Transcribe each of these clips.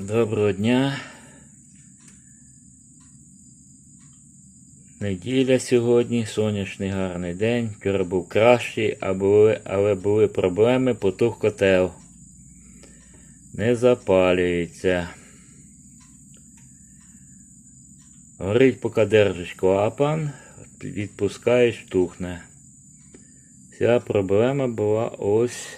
Доброго дня. Неділя сьогодні, сонячний гарний день. Вчора був кращий, але були проблеми, потух котел. Не запалюється. Горить, поки держиш клапан, відпускаєш, тухне. Вся проблема була ось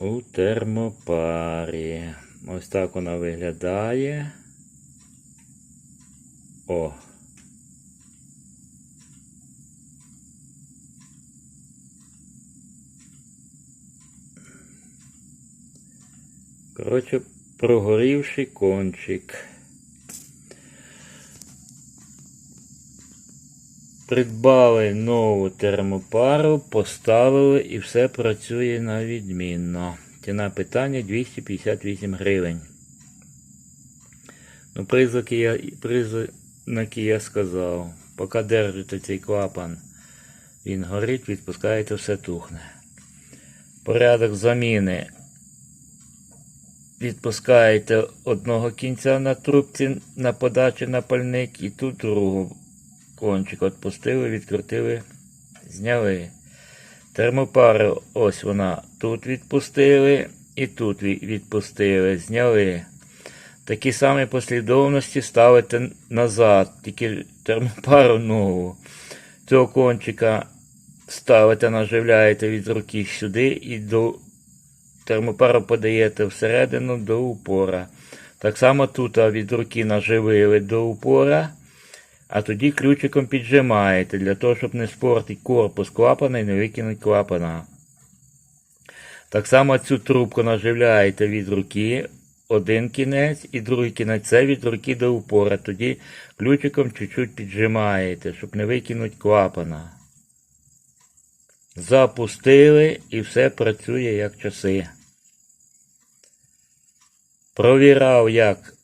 у термопарі. Ось так вона виглядає. О. Коротше, прогорівший кончик. Придбали нову термопару, поставили і все працює на відмінно. Ціна питання 258 гривень. Ну, признаки я, признаки я сказав. Поки держите цей клапан, він горить, відпускаєте, все тухне. Порядок заміни. Відпускаєте одного кінця на трубці на подачі на пальник і тут другу кончик відпустили, відкрутили, зняли. Термопару, ось вона тут відпустили і тут відпустили, зняли. Такі самі послідовності ставите назад, тільки термопару нову. Цього кончика ставите, наживляєте від руки сюди і до термопару подаєте всередину до упора. Так само тут від руки наживили до упора. А тоді ключиком піджимаєте, для того, щоб не спортити корпус клапана і не викинути клапана. Так само цю трубку наживляєте від руки, один кінець і другий кінець це від руки до упора. Тоді ключиком чуть-чуть піджимаєте, щоб не викинути клапана. Запустили і все працює як часи. Провірав, як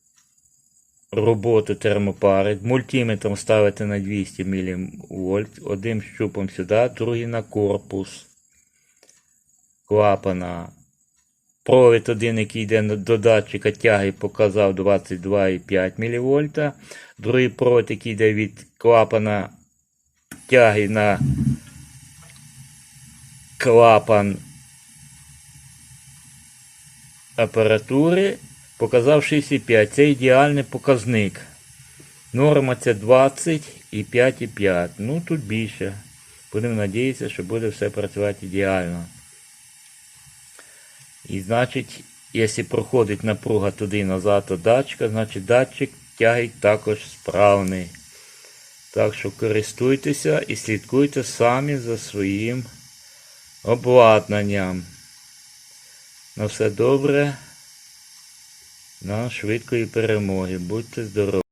роботу термопари. Мультиметром ставите на 200 мВ. Одним щупом сюди, другий на корпус клапана. Провід один, який йде до датчика тяги, показав 22,5 мВ. Другий провід, який йде від клапана тяги на клапан апаратури показав 6,5. Це ідеальний показник. Норма це 20 і 5,5. Ну тут більше. Будемо надіятися, що буде все працювати ідеально. І значить, якщо проходить напруга туди і назад до датчика, значить датчик тяги також справний. Так що користуйтеся і слідкуйте самі за своїм обладнанням. На все добре. На швидкої перемоги. Будьте здорові!